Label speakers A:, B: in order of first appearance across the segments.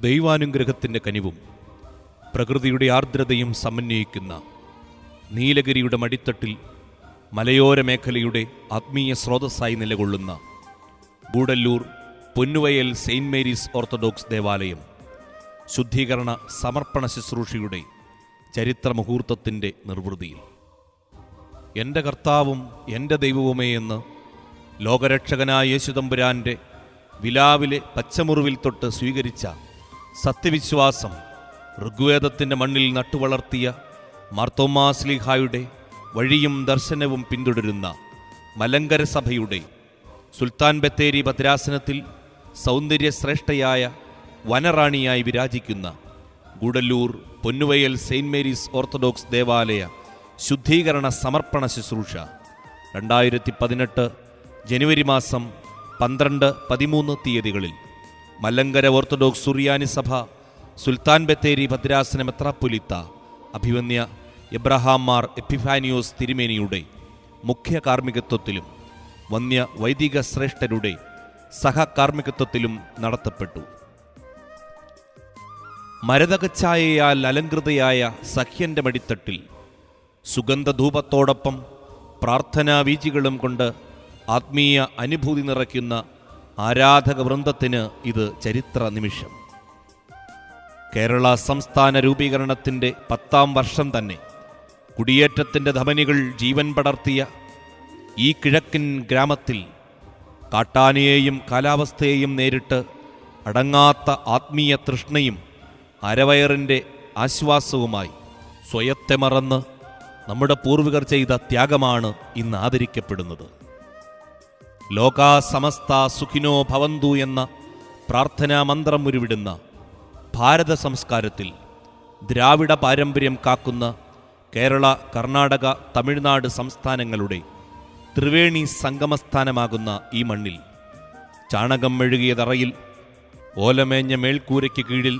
A: ദൈവാനുഗ്രഹത്തിന്റെ കനിവും പ്രകൃതിയുടെ ആർദ്രതയും സമന്വയിക്കുന്ന നീലഗിരിയുടെ മടിത്തട്ടിൽ മലയോര മേഖലയുടെ ആത്മീയ സ്രോതസ്സായി നിലകൊള്ളുന്ന Gudalur Ponnuvayal Saint Mary's Orthodox ദേവാലയം ശുദ്ധീകരണ സമർപ്പണ ശുശ്രൂഷയുടെ ചരിത്ര മുഹൂർത്തത്തിന്റെ നിർവൃതിയിൽ. എന്റെ കർത്താവും എന്റെ ദൈവവുമേ എന്ന് ലോകരക്ഷകനായ യേശുതമ്പുരാന്റെ വിലാവിലെ പച്ചമുറിവിൽ തൊട്ട് സ്വീകരിച്ച സത്യവിശ്വാസം ഋഗ്വേദത്തിന്റെ മണ്ണിൽ നട്ടുവളർത്തിയ മാർത്തോമാസ്ലിഹായുടെ വഴിയും ദർശനവും പിന്തുടരുന്ന മലങ്കര സഭയുടെ സുൽത്താൻ ബത്തേരി ഭദ്രാസനത്തിൽ സൗന്ദര്യശ്രേഷ്ഠയായ വനറാണിയായി വിരാജിക്കുന്ന Gudalur Ponnuvayal Saint Mary's Orthodox ദേവാലയ ശുദ്ധീകരണ സമർപ്പണ ശുശ്രൂഷ. രണ്ടായിരത്തി പതിനെട്ട് ജനുവരി മാസം പന്ത്രണ്ട് പതിമൂന്ന് തീയതികളിൽ മലങ്കര ഓർത്തഡോക്സ് സുറിയാനി സഭ സുൽത്താൻ ബത്തേരി ഭദ്രാസന മെത്രാപ്പൊലിത്ത അഭിവന്യ എബ്രഹാം മാർ എപ്പിഫാനിയോസ് തിരുമേനിയുടെ മുഖ്യ കാർമ്മികത്വത്തിലും വന്യ വൈദിക ശ്രേഷ്ഠരുടെ സഹകാർമ്മികത്വത്തിലും നടത്തപ്പെട്ടു. മരതകച്ചായയാൽ അലങ്കൃതയായ സഖ്യന്റെ മടിത്തട്ടിൽ സുഗന്ധധൂപത്തോടൊപ്പം പ്രാർത്ഥനാ വീചികളും കൊണ്ട് ആത്മീയ അനുഭൂതി നിറയ്ക്കുന്ന ആരാധക വൃന്ദത്തിന് ഇത് ചരിത്ര നിമിഷം. കേരള സംസ്ഥാന രൂപീകരണത്തിന്റെ പത്താം വർഷം തന്നെ കുടിയേറ്റത്തിന്റെ ധമനികൾ ജീവൻ പടർത്തിയ ഈ കിഴക്കിൻ ഗ്രാമത്തിൽ കാട്ടാനയെയും കാലാവസ്ഥയെയും നേരിട്ട് അടങ്ങാത്ത ആത്മീയ തൃഷ്ണയും അരവയറിന്റെ ആശ്വാസവുമായി സ്വയത്തെ മറന്ന് നമ്മുടെ പൂർവികർ ചെയ്ത ത്യാഗമാണ് ഇന്ന് ആദരിക്കപ്പെടുന്നത്. ലോകാ സമസ്ത സുഖിനോ ഭവന്തു എന്ന പ്രാർത്ഥനാ മന്ത്രം ഉരുവിടുന്ന ഭാരത സംസ്കാരത്തിൽ ദ്രാവിഡ പാരമ്പര്യം കാക്കുന്ന കേരള കർണാടക തമിഴ്നാട് സംസ്ഥാനങ്ങളുടെ ത്രിവേണി സംഗമസ്ഥാനമാകുന്ന ഈ മണ്ണിൽ ചാണകം മെഴുകിയ തറയിൽ ഓലമേഞ്ഞ മേൽക്കൂരയ്ക്ക് കീഴിൽ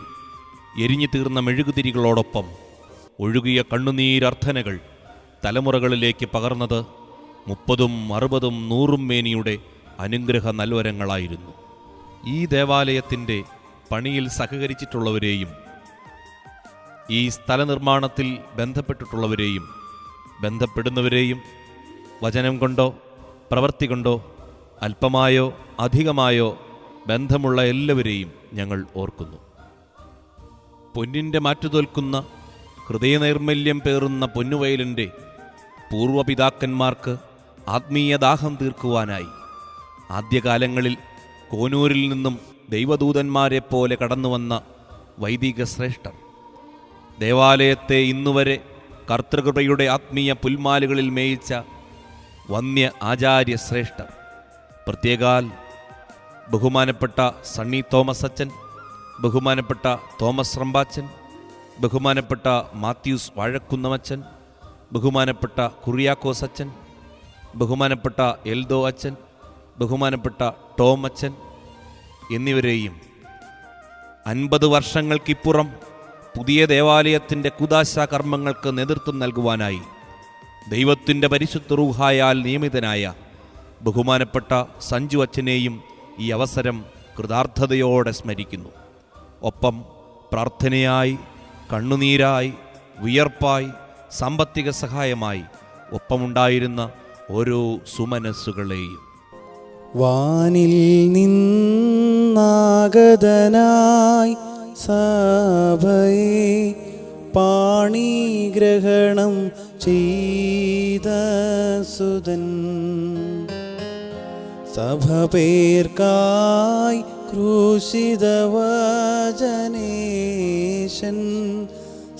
A: എരിഞ്ഞു തീർന്ന മെഴുകുതിരികളോടൊപ്പം ഒഴുകിയ കണ്ണുനീരർത്ഥനകൾ തലമുറകളിലേക്ക് പകർന്നത് മുപ്പതും അറുപതും നൂറും മേനിയുടെ അനുഗ്രഹ നൽവരങ്ങളായിരുന്നു. ഈ ദേവാലയത്തിന്റെ പണിയിൽ സഹകരിച്ചിട്ടുള്ളവരെയും ഈ സ്ഥലനിർമ്മാണത്തിൽ ബന്ധപ്പെട്ടിട്ടുള്ളവരെയും ബന്ധപ്പെടുന്നവരെയും വചനം കൊണ്ടോ പ്രവൃത്തി കൊണ്ടോ അല്പമായോ അധികമായോ ബന്ധമുള്ള എല്ലാവരെയും ഞങ്ങൾ ഓർക്കുന്നു. പൊന്നിന്റെ മാറ്റുതോൽക്കുന്ന ഹൃദയനൈർമല്യം പേറുന്ന പൊന്നുവയലിന്റെ പൂർവപിതാക്കന്മാർക്ക് ആത്മീയ ദാഹം തീർക്കുവാനായി. ആദ്യകാലങ്ങളിൽ കോനൂരിൽ നിന്നും ദൈവദൂതന്മാരെ പോലെ കടന്നുവന്ന വൈദിക ശ്രേഷ്ഠർ ദേവാലയത്തെ ഇന്നുവരെ കർത്തൃകൃപയുടെ ആത്മീയ പുൽമാലുകളിൽ മേയിച്ച വന്യ ആചാര്യ ശ്രേഷ്ഠർ പ്രത്യേകാൽ ബഹുമാനപ്പെട്ട സണ്ണി തോമസ് അച്ഛൻ ബഹുമാനപ്പെട്ട തോമസ് റമ്പാച്ചൻ ബഹുമാനപ്പെട്ട മാത്യൂസ് വാഴക്കുന്നമച്ചൻ ബഹുമാനപ്പെട്ട കുറിയാക്കോസ് അച്ചൻ ബഹുമാനപ്പെട്ട എൽദോ അച്ഛൻ ബഹുമാനപ്പെട്ട ടോം അച്ഛൻ എന്നിവരെയും അൻപത് വർഷങ്ങൾക്കിപ്പുറം പുതിയ ദേവാലയത്തിന്റെ കുദാശ കർമ്മങ്ങൾക്ക് നേതൃത്വം നൽകുവാനായി ദൈവത്തിന്റെ പരിശുദ്ധ റൂഹായാൽ നിയമിതനായ ബഹുമാനപ്പെട്ട സഞ്ജു അച്ഛനെയും ഈ അവസരം കൃതാർത്ഥതയോടെ സ്മരിക്കുന്നു. ഒപ്പം പ്രാർത്ഥനയായി കണ്ണുനീരായി വിയർപ്പായി സാമ്പത്തിക സഹായമായി ഒപ്പമുണ്ടായിരുന്ന ഓരോ സുമനസ്സുകളെയും.
B: വാനിൽ നിന്നാഗതനായി സഭയെ പാണിഗ്രഹണം ചെയ്ത സുതൻ. സഭ പേർക്കായി ക്രൂശിതവചനേശൻ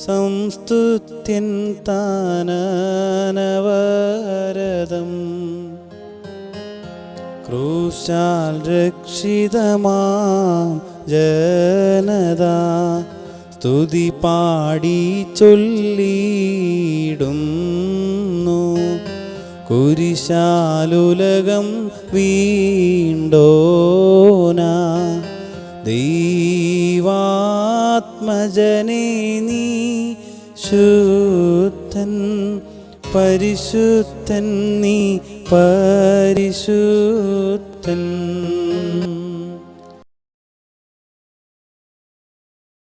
B: സംസ്തുത്യൻ താനവരതം ക്രൂശാൽ രക്ഷിതമാം ജനത. സ്തുതി പാടി ചൊല്ലിയിടുന്നു. കുരിശാലുലകം വീണ്ടോന. ദൈവാത്മജനീ ശുദ്ധൻ പരിശുദ്ധൻ നീ പരിശുദ്ധൻ.